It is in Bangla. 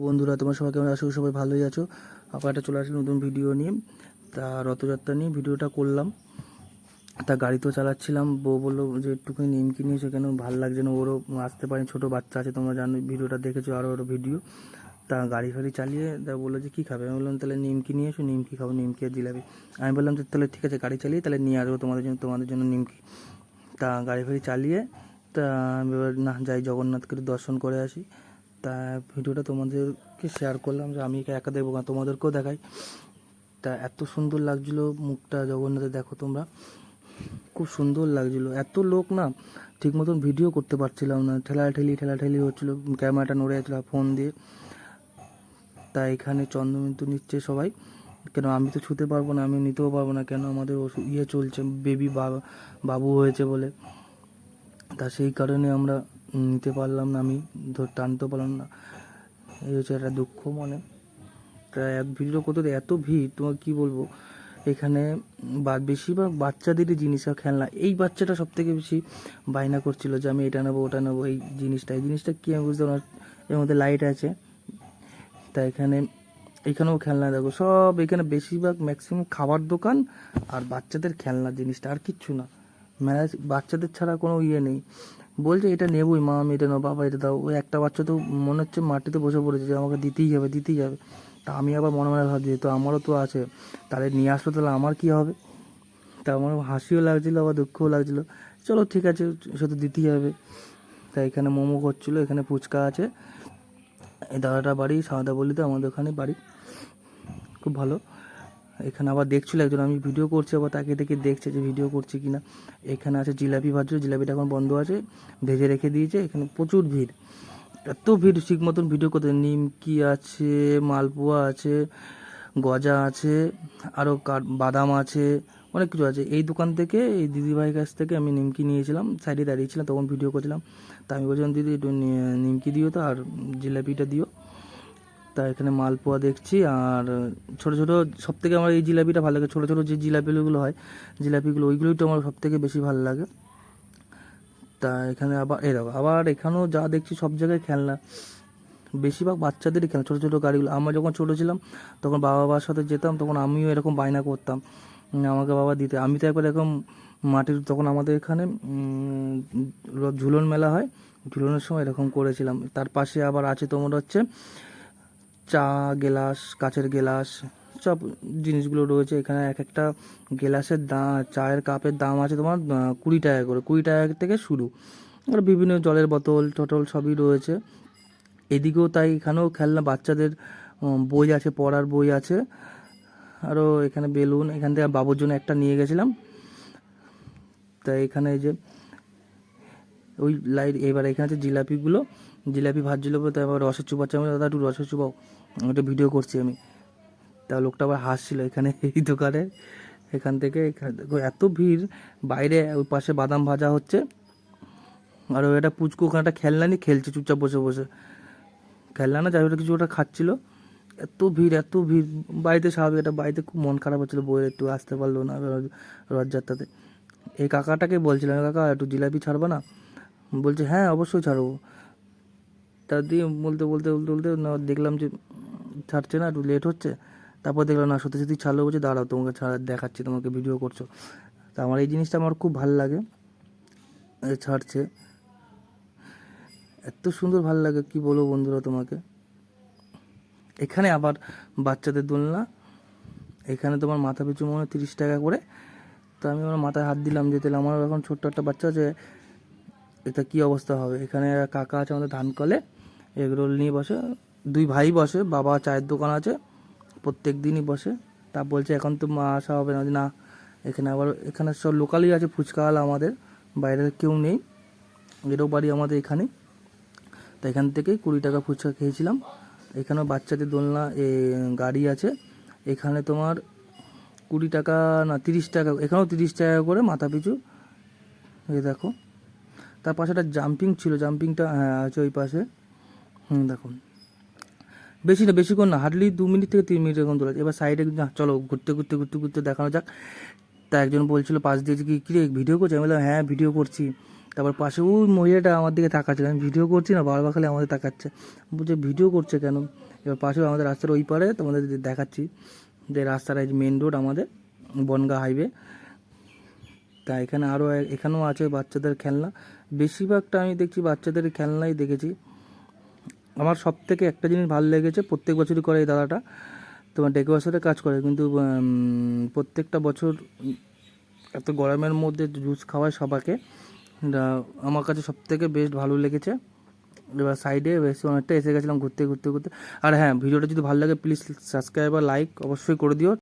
বন্ধুরা, তোমার সবাই কেমন আছো? সবাই ভালোই আছো? আবার একটা চলে আসলো নতুন ভিডিও নিয়ে। তা রথযাত্রা নিয়ে ভিডিওটা করলাম। তা গাড়ি তো চালাচ্ছিলাম। বউ বলল যে একটুখানি নিমকি নিয়ে কেন? ভালো লাগছে না। ওরও আসতে পারে ছোটো বাচ্চা আছে, তোমরা জানো, ভিডিওটা দেখেছ আরও আরও ভিডিও তা গাড়ি ফাড়ি চালিয়ে তা বলল যে, কী খাবে? আমি বললাম, তাহলে নিমকি নিয়ে এসো, নিমকি খাব, নিমকি আর জিলাপি। আমি বললাম যে, তাহলে ঠিক আছে, গাড়ি চালিয়ে তাহলে নিয়ে আসব তোমাদের জন্য তোমাদের জন্য নিমকি। তা গাড়ি ফাড়ি চালিয়ে তা এবার না, যাই জগন্নাথকে দর্শন করে আসি। তা ভিডিওটা তোমাদেরকে শেয়ার করলাম যে আমি একা দেখব না, তোমাদেরকেও দেখাই। তা এত সুন্দর লাগছিল মুখটা জগন্নাথে দেখো তোমরা। খুব সুন্দর লাগছিল। এত লোক না ঠিক মতন ভিডিও করতে পারছিলাম না। ঠেলাঠেলি ঠেলাঠেলি হচ্ছিল, ক্যামেরাটা নড়ে যাচ্ছিল ফোন দিয়ে। তা এখানে চন্দ্রমিন্তু নিচ্ছে সবাই। কেন আমি তো ছুতে পারব না, আমি নিতেও পারব না, কেন আমাদের ইয়ে চলছে বাবা, বাবু হয়েছে বলে। তা সেই কারণে আমরা নিতে পারলাম না, আমি টানতে পারলাম না। এই হচ্ছে একটা দুঃখ মনে। তা এক ভিডিও করতে এত ভিড় তোমার কি বলব? এখানে বা, বেশিরভাগ বাচ্চাদেরই জিনিস আর খেলনা। এই বাচ্চাটা সব থেকে বেশি বায়না করছিল যে, আমি এটা নেব, ওটা নেব, এই জিনিসটা। এই জিনিসটা কী আমি বুঝতে পারলাম এর মধ্যে লাইট আছে। তা এখানে, এখানেও খেলনা দেখো। সব এখানে বেশিরভাগ ম্যাক্সিমাম খাবার দোকান আর বাচ্চাদের খেলনা জিনিসটা, আর কিচ্ছু না। মেলা বাচ্চাদের ছাড়া কোনো ইয়ে নেই। বলছে, এটা নেবই মা, আমি এটা নেব, বাবা এটা দাও। ওই একটা বাচ্চা তো মনে হচ্ছে মাটিতে বসে পড়েছে, যে আমাকে দিতেই হবে দিতেই হবে। তা আমি আবার মনে মনে ভাবছি, তো আমারও তো আছে, তাহলে নিয়ে আসলো তাহলে আমার কী হবে? তা আমার হাসিও লাগছিল, আবার দুঃখও লাগছিল। চলো ঠিক আছে সে তো দিতেই হবে। তা এখানে মোমো করছিল, এখানে ফুচকা আছে। এই দাদাটা বাড়ি সাদা বলিতে আমাদের ওখানে বাড়ি। খুব ভালো। এখানে আবার দেখছিল একজন, আমি ভিডিও করছি, আবার তাকে দেখে দেখছে যে ভিডিও করছি কিনা। এখানে আছে জিলাপি ভাজছিল জিলাপিটা এখন বন্ধ আছে, ভেজে রেখে দিয়েছে, এখানে প্রচুর ভিড়। এত ভিড় ঠিক মতন ভিডিও করতে নিমকি আছে, মালপোয়া আছে, গজা আছে আরও বাদাম আছে, অনেক কিছু আছে। এই দোকান থেকে, এই দিদিভাইয়ের কাছ থেকে আমি নিমকি নিয়েছিলাম সাইডে দাঁড়িয়েছিলাম তখন ভিডিও করছিলাম। তা আমি বলছিলাম, দিদি, একটু নি- নিমকি দিও তো, আর জিলাপিটা দিও। তা এখানে মালপোয়া দেখছি, আর ছোটো ছোটো সব থেকে আমার এই জিলাপিটা ভালো লাগে। ছোটো ছোটো যে জিলাপিগুলো হয়, জিলাপিগুলো, ওইগুলোই তো আমার সব থেকে বেশি ভালো লাগে। তা এখানে আবার এরকম আবার এখানেও যা দেখছি সব জায়গায় খেলনা। বেশিরভাগ বাচ্চাদেরই খেলনা, ছোটো ছোটো গাড়িগুলো। আমরা যখন ছোটো ছিলাম, তখন বাবা বাবার সাথে যেতাম, তখন আমিও এরকম বায়না করতাম আমাকে বাবা দিতে। আমি তো একবার এরকম মাটির, তখন আমাদের এখানে ঝুলন মেলা হয়, ঝুলনের সময় এরকম করেছিলাম। তার পাশে আবার আছে তোমার হচ্ছে চা গেলাস, কাচের গেলাস, সব জিনিসগুলো রয়েছে। এখানে এক একটা গেলাসের দাম চায়ের কাপের দাম আছে তোমার কুড়ি টাকা করে। কুড়ি টাকা থেকে শুরু। আর বিভিন্ন জলের বোতল, টটল সবই রয়েছে। এদিকেও তাই এখানেও খেলনা, বাচ্চাদের বই আছে, পড়ার বই আছে। আরও এখানে বেলুন, এখান থেকে বাবুর জন্য একটা নিয়ে গেছিলাম। তাই এখানে যে, ওই লাইট, এবার এখানে আছে জিলাপিগুলো। জিলাপি ভাজছিল বলে আবার রসের চুপাচ্ছে আমি দাদা একটু রসের চুপাও, একটা ভিডিও করছি আমি। তা লোকটা আবার হাসছিল এখানে, এই দোকানে। এখান থেকে এত ভিড়, বাইরে ওই পাশে বাদাম ভাজা হচ্ছে। আর ওই একটা পুচকু ওখানে একটা খেলনা নিয়ে খেলছে, চুপচাপ বসে বসে। খেলনা না, যাই হোক, কিছু ওটা খাচ্ছিল। এত ভিড় এত ভিড়। বাড়িতে স্বাভাবিক একটা বাড়িতে খুব মন খারাপ হচ্ছিল বইয়ের একটু আসতে পারল না রথ- রথযাত্রাতে এই কাকাটাকে বলছিলাম, কাকা, একটু জিলাপি ছাড়বা না? বলছে হ্যাঁ অবশ্যই ছাড়বো। তা দিয়ে বলতে বলতে বলতে বলতে, না, দেখলাম যে ছাড়ছে না, একটু লেট হচ্ছে। তারপর দেখলাম, না, সত্যি সত্যি ছাড়লো বলছে, দাঁড়াও, তোমাকে ছাড়া, দেখাচ্ছি, তোমাকে ভিডিও করছ। তা আমার এই জিনিসটা আমার খুব ভালো লাগে ছাড়ছে। এত সুন্দর ভালো লাগে, কি বলব বন্ধুরা তোমাকে? এখানে আবার বাচ্চাদের দোলনা, এখানে তোমার মাথা পিছু মনে তিরিশ টাকা করে। তো আমি আমার মাথায় হাত দিলাম যে, তাহলে আমার এখন ছোট্ট একটা বাচ্চা আছে, এটা কি অবস্থা হবে? এখানে কাকা আছে আমাদের ধান কলে। এগরোল নিয়ে বসে দুই ভাই বসে বাবা চায়ের দোকান আছে প্রত্যেক দিনই বসে। তা বলছে এখন তো মা আসা হবে না। না এখানে আবার এখানে সব লোকালই আছে ফুচকাওয়ালা আমাদের বাইরের কেউ নেই এটাও বাড়ি আমাদের এখানে। তো এখান থেকেই কুড়ি টাকা ফুচকা খেয়েছিলাম। এখানেও বাচ্চাদের দোলনা এ, গাড়ি আছে। এখানে তোমার কুড়ি টাকা না তিরিশ টাকা এখানেও তিরিশ টাকা করে মাথা পিছু। এই দেখো তার পাশে একটা জাম্পিং ছিল জাম্পিংটা হ্যাঁ আছে ওই পাশে। হুম দেখো বেশি না, বেশিক্ষণ না হার্ডলি দু মিনিট থেকে তিন মিনিট এরকম তোলা এবার সাইডে চলো ঘুরতে ঘুরতে ঘুরতে ঘুরতে দেখানো যাক। তা একজন বলছিল, পাশ দিয়ে যে কি কিরে ভিডিও করছি? আমি বললাম হ্যাঁ ভিডিও করছি। তারপর পাশে ওই মহিলাটা আমার দিকে তাকাচ্ছে। আমি ভিডিও করছি না, বারবার খালি আমাদের তাকাচ্ছে। বলছে ভিডিও করছে কেন? এবার পাশেও আমাদের রাস্তার ওই পারে তোমাদের দেখাচ্ছি যে রাস্তার এই মেন রোড আমাদের, বনগা হাইওয়ে তা এখানে আরও এখানেও আছে বাচ্চাদের খেলনা। বেশিরভাগটা আমি দেখছি বাচ্চাদের খেলনাই দেখেছি। আমার সব থেকে একটা জিনিস ভালো লেগেছে, প্রত্যেক বছরই করে এই দাদাটা। তোমার ডেকোরেশনের কাজ করে, কিন্তু প্রত্যেকটা বছর এত গরমের মধ্যে জুস খাওয়ায় সবাকে আমার কাছে সব থেকে বেস্ট ভালো লেগেছে। এবার সাইডে বেশ অনেকটা এসে গেছিলাম ঘুরতে ঘুরতে ঘুরতে। আর হ্যাঁ ভিডিওটা যদি ভালো লাগে প্লিজ সাবস্ক্রাইব আর লাইক অবশ্যই করে দিও।